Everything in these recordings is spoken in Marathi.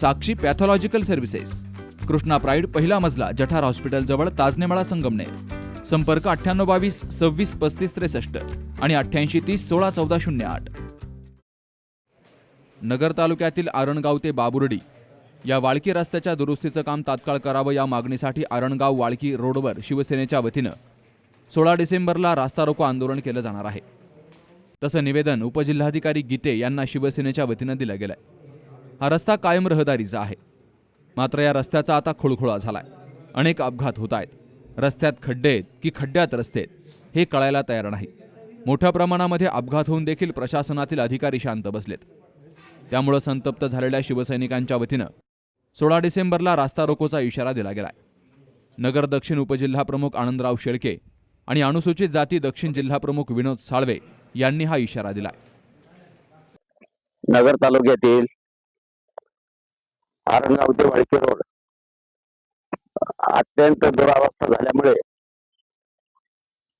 Sakshi pathological services. Krishna pride पहिला मजला जठार हॉस्पिटल जवळ ताजनेमाळा संगमनेर. संपर्क अठ्ठ्याण्णव बावीस सव्वीस पस्तीस त्रेसष्ट आणि अठ्ठ्याऐंशी तीस सोळा चौदा शून्य आठ. नगर तालुक्यातील आरणगाव ते बाबुर्डी या वाळकी रस्त्याच्या दुरुस्तीचं काम तात्काळ करावं या मागणीसाठी आरणगाव वाळकी रोडवर शिवसेनेच्या वतीनं सोळा डिसेंबरला रास्ता रोको आंदोलन केलं जाणार आहे. तसं निवेदन उपजिल्हाधिकारी गीते यांना शिवसेनेच्या वतीनं दिलं गेलं आहे हा रस्ता कायम रहदारीचा आहे. मात्र या रस्त्याचा आता खुळखुळा झालाय. अनेक अपघात होत आहेत. रस्त्यात खड्डे आहेत की खड्ड्यात रस्ते आहेत हे कळायला तयार नाही. मोठ्या प्रमाणामध्ये अपघात होऊन देखील प्रशासनातील अधिकारी शांत बसलेत. त्यामुळं संतप्त झालेल्या शिवसैनिकांच्या वतीनं सोळा डिसेंबरला रास्ता रोकोचा इशारा दिला गेलाय. नगर दक्षिण उपजिल्हा प्रमुख आनंदराव शेळके आणि अनुसूचित जाती दक्षिण जिल्हा प्रमुख विनोद साळवे यांनी हा इशारा दिलाय. नगर तालुक्यातील आरणगाव ते वाळके रोड. अत्यंत दुरावस्था झाल्यामुळे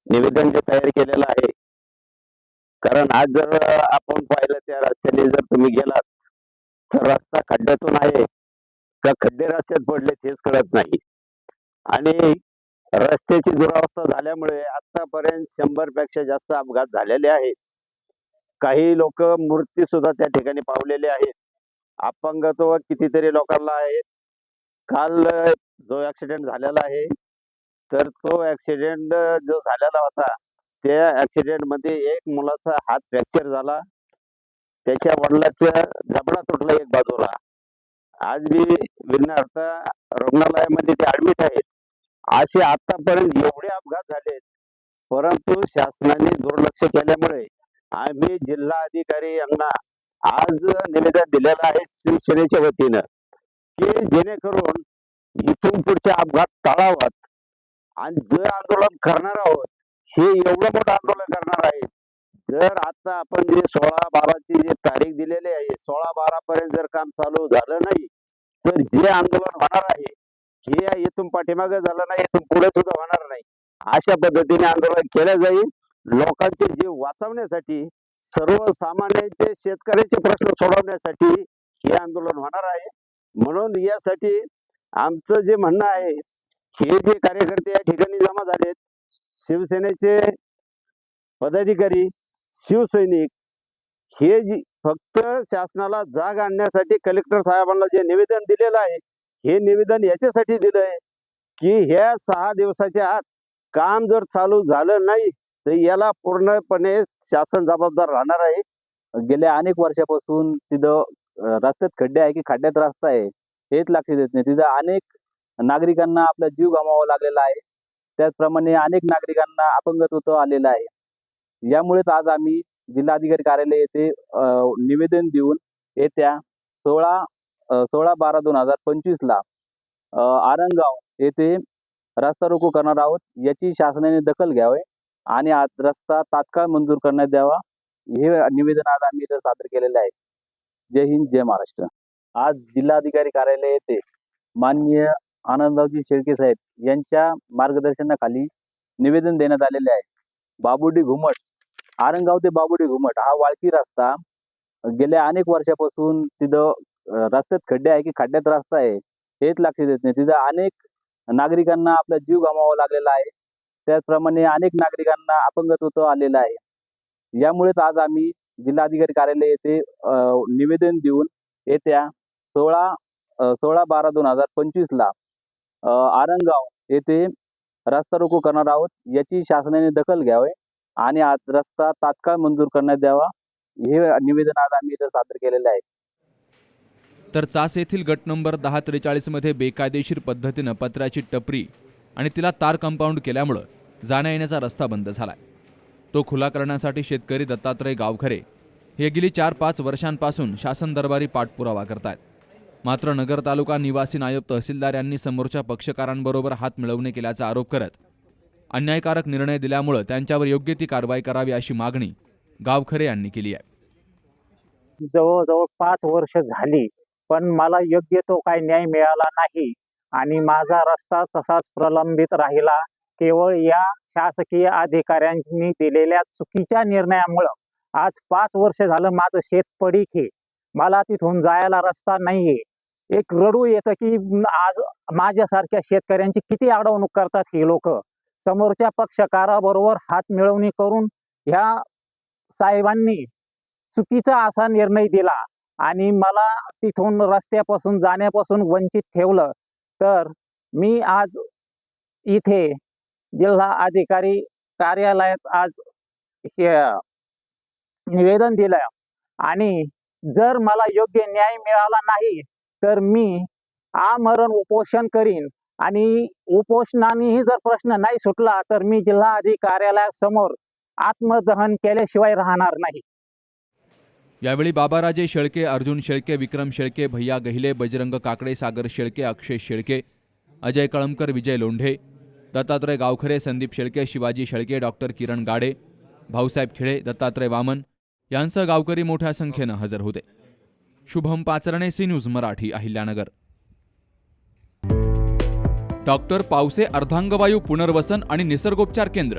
निवेदन जे तयार केलेलं आहे कारण आज जर आपण पाहिलं त्या रस्त्याने जर तुम्ही गेलात तर रस्ता खड्ड्यातून आहे का खड्डे रस्त्यात पडले तेच कळत नाही. आणि रस्त्याची दुरावस्था झाल्यामुळे आतापर्यंत शंभरपेक्षा जास्त अपघात झालेले आहेत. काही लोक मृत्यू सुद्धा त्या ठिकाणी पावलेले आहेत. अपंगत्व कितीतरी लोकांना आहेत काल जो ऍक्सिडेंट झालेला आहे तर तो ऍक्सिडेंट जो झालेला होता त्या ऍक्सिडेंटमध्ये एक मुलाचा हात फ्रॅक्चर झाला. त्याच्या वडिलाचा जबडा तुटला एक बाजूला. आज मी विघ्नहर्ता रुग्णालयामध्ये ते ऍडमिट आहेत. असे आतापर्यंत एवढे अपघात झालेत. परंतु शासनाने दुर्लक्ष केल्यामुळे आम्ही जिल्हा अधिकारी यांना आज निवेदन दिलेलं आहे शिवसेनेच्या वतीनं की जेणेकरून इथून पुढचे अपघात टाळावात. आणि जे आंदोलन करणार आहोत हे एवढं मोठं आंदोलन करणार आहे जर आता आपण जे सोळा बाराची जी तारीख दिलेली आहे सोळा बारा पर्यंत जर काम चालू झालं नाही तर जे आंदोलन होणार आहे हे इथून पाठीमागे झालं नाही इथून पुढे सुद्धा होणार नाही. अशा पद्धतीने आंदोलन केलं जाईल. लोकांचे जीव वाचवण्यासाठी सर्वसामान्यांचे शेतकऱ्याचे प्रश्न सोडवण्यासाठी हे आंदोलन होणार आहे. म्हणून यासाठी आमचं जे म्हणणं आहे हे जे कार्यकर्ते या ठिकाणी जमा झालेत शिवसेनेचे पदाधिकारी शिवसैनिक हे जी फक्त शासनाला जाग आणण्यासाठी कलेक्टर साहेबांना जे निवेदन दिलेलं आहे हे निवेदन याच्यासाठी दिलंय की ह्या सहा दिवसाच्या आत काम जर चालू झालं नाही तर याला पूर्णपणे शासन जबाबदार राहणार आहे. गेल्या अनेक वर्षापासून तिथं रस्त्यात खड्डे आहे की खड्ड्यात रस्ता आहे हेच लक्ष देत नाही. तिथं अनेक नागरिकांना आपला जीव गमावा लागलेला आहे. त्याचप्रमाणे अनेक नागरिकांना अपंगत्व आलेलं आहे. यामुळेच आज आम्ही जिल्हाधिकारी कार्यालय येथे निवेदन देऊन येत्या सोळा सोळा बारा दोन हजार पंचवीस ला आरंगाव येथे रस्ता रोको करणार आहोत. याची शासनाने दखल घ्यावी. आणि आज रस्ता तात्काळ मंजूर करण्यात द्यावा. हे निवेदन आज आम्ही इथं सादर केलेले आहे. जय हिंद जय महाराष्ट्र. आज जिल्हाधिकारी कार्यालय येथे माननीय आनंदरावजी शेळके साहेब यांच्या मार्गदर्शनाखाली निवेदन देण्यात आलेले आहे. बाबुडी घुमट आरंगाव ते बाबुडी घुमट हा वाळकी रस्ता गेल्या अनेक वर्षापासून तिथं रस्त्यात खड्डे आहे की खड्ड्यात रस्ता आहे हेच लक्ष देत नाही. तिथं अनेक नागरिकांना आपला जीव गमावा लागलेला आहे. त्याचप्रमाणे अनेक नागरिकांना अपंगत्व आलेलं आहे. यामुळेच आज आम्ही जिल्हाधिकारी कार्यालय येथे निवेदन देऊन येत्या सोळा सोळा बारा दोन हजार पंचवीस ला आरंगाव येथे रस्ता रोको करणार आहोत याची शासनाने दखल घ्यावी आणि आज रस्ता तात्काळ मंजूर करण्यात द्यावा हे निवेदन आज आम्ही इथं सादर केलेलं आहे. तर चास येथील गट नंबर दहा त्रेचाळीसमध्ये बेकायदेशीर पद्धतीनं पत्राची टपरी आणि तिला तार कंपाऊंड केल्यामुळं जाण्या येण्याचा रस्ता बंद झालाय. तो खुला करण्यासाठी शेतकरी दत्तात्रय गावखरे हे गेली चार पाच वर्षांपासून शासन दरबारी पाठपुरावा करतायत. मात्र नगर तालुका निवासी नायब तहसीलदार यांनी समोरच्या पक्षकारांबरोबर हात मिळवणे केल्याचा आरोप करत अन्यायकारक निर्णय दिल्यामुळं त्यांच्यावर योग्य ती कारवाई करावी अशी मागणी गावखरे यांनी केली आहे. जवळजवळ पाच वर्ष झाली पण मला योग्य तो काही न्याय मिळाला नाही. आणि माझा रस्ता तसाच प्रलंबित राहिला. केवळ या शासकीय अधिकाऱ्यांनी दिलेल्या चुकीच्या निर्णयामुळं आज पाच वर्ष झालं माझं शेत पडीक आहे. मला तिथून जायला रस्ता नाहीये. एक रडू येतं की आज माझ्यासारख्या शेतकऱ्यांची किती अडवणूक करतात ही लोक. समोरच्या पक्षकाराबरोबर हात मिळवणी करून ह्या साहेबांनी चुकीचा असा निर्णय दिला आणि मला तिथून रस्त्यापासून जाण्यापासून वंचित ठेवलं. तर मी आज इथे जिल्हा अधिकारी कार्यालयात आज हे निवेदन दिलं आणि जर मला योग्य न्याय मिळाला नाही तर मी आमरण उपोषण करीन. आणि उपोषणानेही जर प्रश्न नाही सुटला तर मी जिल्हा अधिकारी कार्यालयासमोर आत्मदहन केल्याशिवाय राहणार नाही. यावेळी बाबाराजे शेळके अर्जुन शेळके विक्रम शेळके भैया गहिले बजरंग काकडे सागर शेळके अक्षय शेळके अजय कळमकर विजय लोंढे दत्तात्रय गावखरे संदीप शेळके शिवाजी शेळके डॉक्टर किरण गाडे भाऊसाहेब खिळे दत्तात्रय वामन यांसह गावकरी मोठ्या संख्येनं हजर होते. Shubham Pacharne C news Marathi Ahilyanagar. Doctor Pawase अर्धांगवायू पुनर्वसन आणि निसर्गोपचार केंद्र.